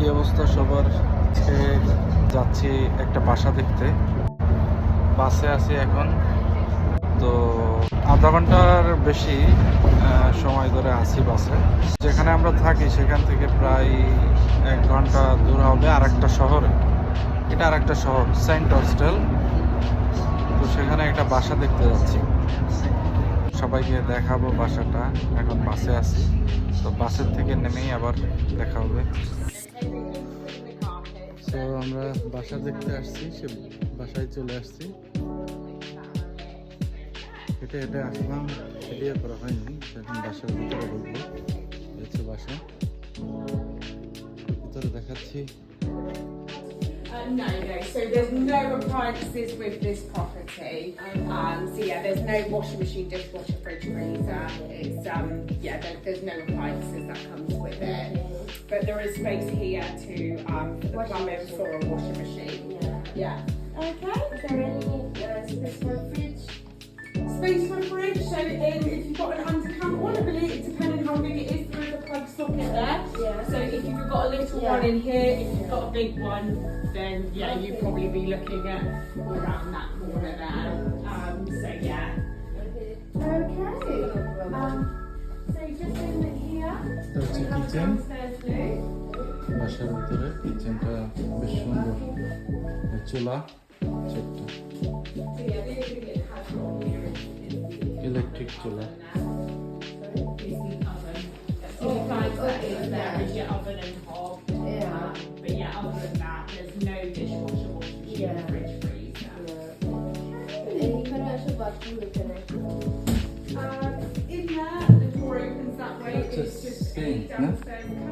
কি অবস্থা সবার? যাচ্ছি একটা বাসা দেখতে। বাসে আছি এখন। তো আধা ঘণ্টার বেশি সময় ধরে আছি বাসে। যেখানে আমরা থাকি, সেখান থেকে প্রায় এক ঘণ্টা দূর হবে আর একটা শহরে। এটা আর একটা শহর, সেন্ট হস্টেল তো সেখানে একটা বাসা দেখতে যাচ্ছি। সবাইকে দেখাবো বাসাটা। এখন বাসে আছি। তো বাসের থেকে নেমেই আবার দেখা হবে। তো আমরা বাসা দেখতে আসছি সে বাসায় চলে আসছি এটা এটা আসলাম ক্লিয়ার করা হয়নি এখন বাসার ভিতরে এই হচ্ছে বাসা ভিতরে দেখাচ্ছি Uh, no, no. So there's no appliances with this property. Um, so yeah, there's no washing machine, dishwasher, freezer. It's um, yeah, there, there's no appliances that comes with it. But there is space here to um, for the plumbing for a washing machine. Yeah. Yeah. Okay. Is there any uh, space for a fridge? Space for a fridge. So in, if you've got an undercount one, I believe depending on how big it is, there is a plug socket there. Yeah. So if you've got a little Yeah. one in here, if you've got a big one, then yeah, you'd probably be looking at around that corner there. Um, so yeah. Okay. এটা হচ্ছে we have a kitchen downstairs loo. বাসার ভিতরে কিচেনটা বেশ সুন্দর এই চুলা ছোট্ট So yeah, the 嗯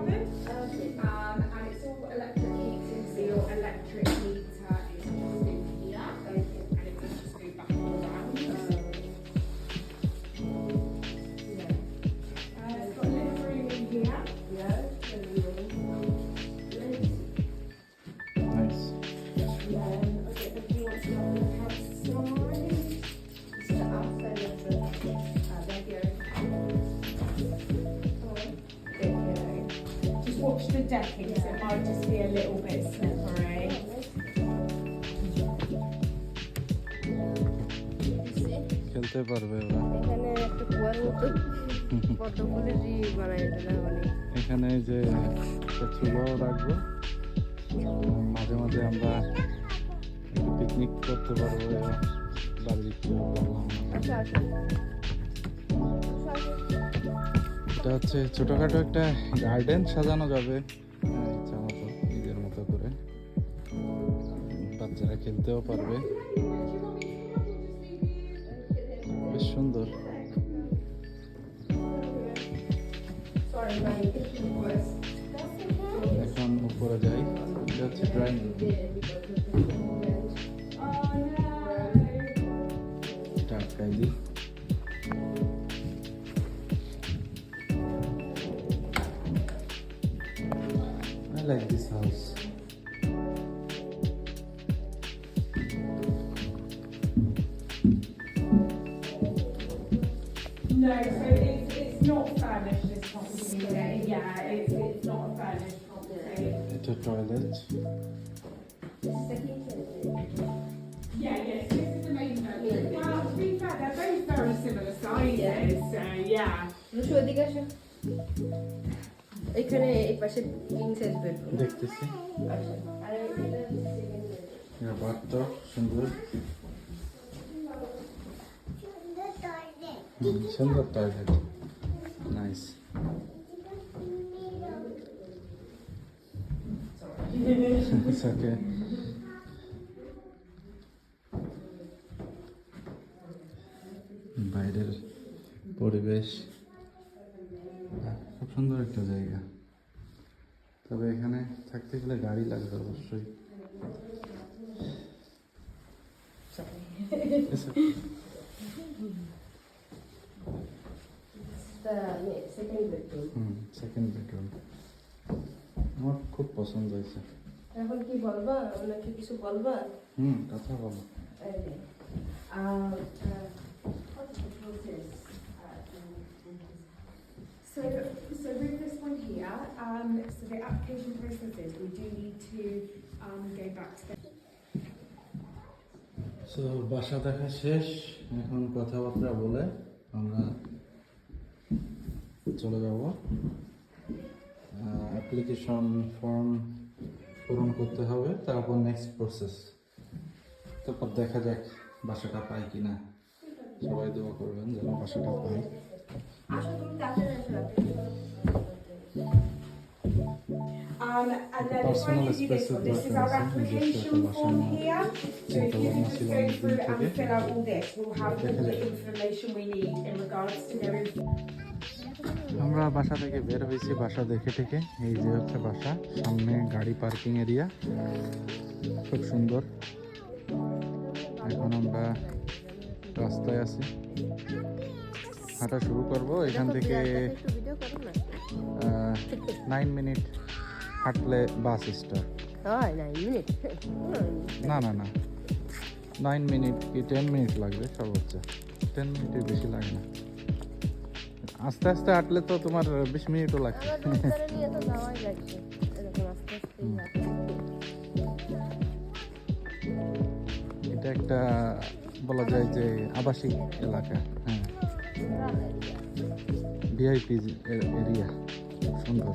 decking, so it might just be a little bit slippery. খেলতে পারবে ওরা এখানে একটা কুয়ার মতো এখানে যে একটা চুলাও রাখব মাঝে মাঝে আমরা পিকনিক করতে পারব বাড়িতে আচ্ছা আসো। এটা হচ্ছে ছোটখাটো একটা গার্ডেন সাজানো যাবে। ইচ্ছা মতো নিজের মতো করে। বাচ্চারা খেলতেও পারবে। বেশ সুন্দর। এখন উপরে যাই। এটা হচ্ছে drawing room like this house. No, so it's, it's not furnished, this property. Yeah, yeah it's, it's not a furnished property. The toilet. Yeah, yes, this is the main bedroom. Well, to be fair, they're both very similar sizes, so yeah. এখানে এই পাশে king bedroom দেখতেছি। সুন্দর। সুন্দর nice. বাইরের পরিবেশ। খুব সুন্দর একটা জায়গা। তবে এখানে থাকতে গেলে গাড়ি লাগবে অবশ্যই। সেকেন্ড বেডরুম আমার খুব পছন্দ হয়েছে। এখন কি বলবা? ওনাকে কিছু বলবা? হুম কথা বলো। এই যে, ah, ah, what's the process? Uh, So, so with this one here, um, so the application processes, we do need to um, go back to the so বাসা দেখা শেষ এখন কথাবার্তা বলে আমরা চলে যাব। অ্যাপ্লিকেশন ফর্ম পূরণ করতে হবে তারপর নেক্সট প্রসেস তারপর দেখা যাক বাসাটা পাই কি না সবাই দোয়া করবেন যেন বাসাটা পাই Um, and then if I Personal give you this one, this is our application form here. So if you can just go through and fill out all this, we'll have all the information we need in regards to their আমরা বাসা থেকে বের হয়েছি বাসা দেখে থেকে এই যে হচ্ছে বাসা সামনে গাড়ি পার্কিং এরিয়া খুব সুন্দর এখন আমরা রাস্তায় আছি হাঁটা শুরু করব এখান থেকে নাইন মিনিট হাঁটলে বাস স্টপ না না না। নাইন মিনিট কি টেন মিনিট লাগবে? সর্বোচ্চ টেন মিনিটের বেশি লাগে না। আস্তে আস্তে হাঁটলে তো তোমার বিশ মিনিটও আস্তে এটা একটা বলা যায় যে আবাসিক এলাকা। হ্যাঁ। ভিআইপি এরিয়া সুন্দর।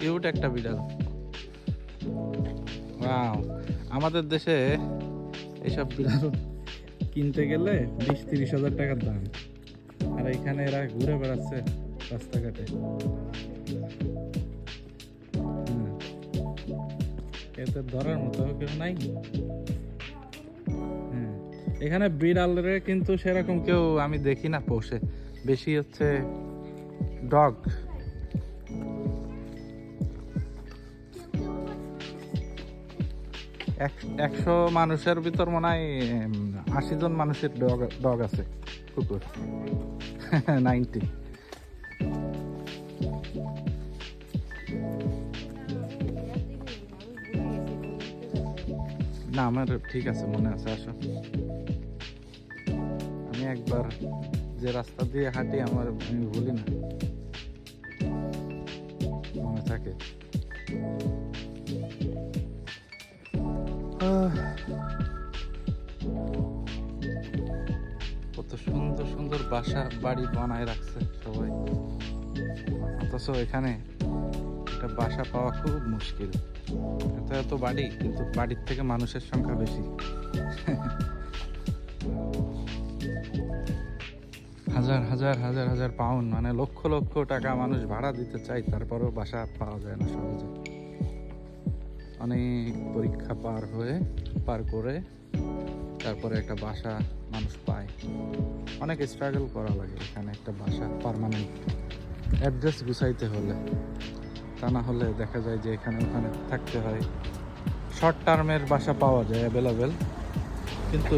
কিউট একটা বিড়াল। ওয়াও আমাদের দেশে এইসব বিড়াল কিনতে গেলে বিশ তিরিশ হাজার টাকার দাম। আর এখানে এরা ঘুরে বেড়াচ্ছে রাস্তাঘাটে। হুম। এতে ধরার মতো কেউ নাই। হ্যাঁ। এখানে বিড়ালের কিন্তু সেরকম কেউ আমি দেখি না পোষে। বেশি হচ্ছে ডগ। একশো মানুষের ভিতর মনে হয় আশি জন মানুষের ডগ ডগ আছে, কুকুর। নাইনটি। না, আমার ঠিক আছে, মনে আছে, আসো। আমি একবার যে রাস্তা দিয়ে হাঁটি, আমার আমি ভুলি না। মনে থাকে। কত সুন্দর সুন্দর বাসা, বাড়ি বানায় রাখছে সবাই। অথচ এখানে একটা বাসা পাওয়া খুব মুশকিল। এত এত বাড়ি, কিন্তু বাড়ির থেকে মানুষের সংখ্যা বেশি। হাজার হাজার হাজার হাজার পাউন্ড মানে লক্ষ লক্ষ টাকা মানুষ ভাড়া দিতে চাই তারপরেও বাসা পাওয়া যায় না সহজে। অনেক পরীক্ষা পার হয়ে, পার করে, তারপরে একটা বাসা মানুষ পায়। অনেক স্ট্রাগল করা লাগে এখানে একটা বাসা পারমানেন্ট অ্যাড্রেস গুছাইতে হলে। তা না হলে দেখা যায় যে এখানে ওখানে থাকতে হয়। শর্ট টার্মের বাসা পাওয়া যায় অ্যাভেলেবেল কিন্তু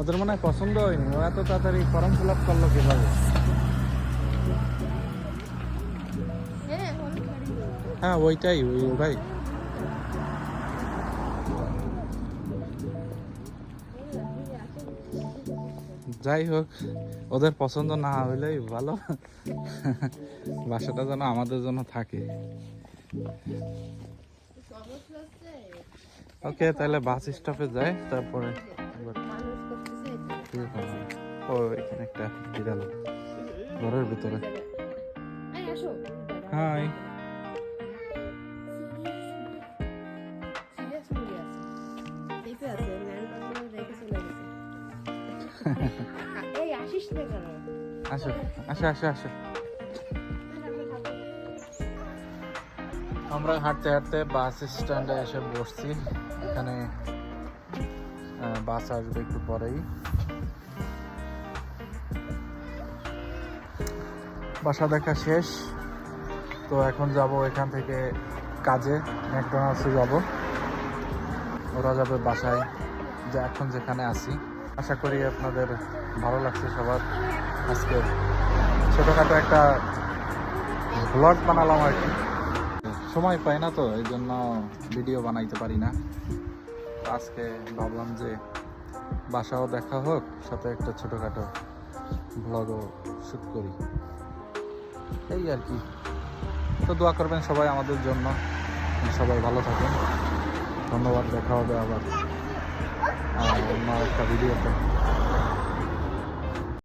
ওদের মনে হয় পছন্দ হয়নি। ওরা তো তাড়াতাড়ি ফর্ম ফিল আপ করল কীভাবে? হ্যাঁ ওইটাই ওই ওটাই যাই হোক ওদের পছন্দ না হইলেই ভালো। বাসাটা যেন আমাদের জন্য থাকে। ওকে তাহলে বাস স্টপে যায় তারপরে ও এখানে একটা বিড়াল ঘরের ভিতরে। হাই। আসো আসো আসো আসো। আমরা হাঁটতে হাঁটতে বাস স্ট্যান্ডে এসে বসছি। এখানে বাস আসবে একটু পরেই। বাসা দেখা শেষ। তো এখন যাব এখান থেকে কাজে, ম্যাকডোনাল্ডসে যাব। ওরা যাবে বাসায়। যে এখন যেখানে আছি। আশা করি আপনাদের ভালো লাগছে সবার। আজকে ছোটোখাটো একটা ব্লগ বানালাম আর কি। সময় পাই না তো, এই জন্য ভিডিও বানাইতে পারি না। আজকে ভাবলাম যে বাসাও দেখা হোক, সাথে একটা ছোটোখাটো ব্লগও শ্যুট করি। এই আর কি। তো দোয়া করবেন সবাই আমাদের জন্য। সবাই ভালো থাকেন। ধন্যবাদ, দেখা হবে আবার। മഴക്കവിലൊക്കെ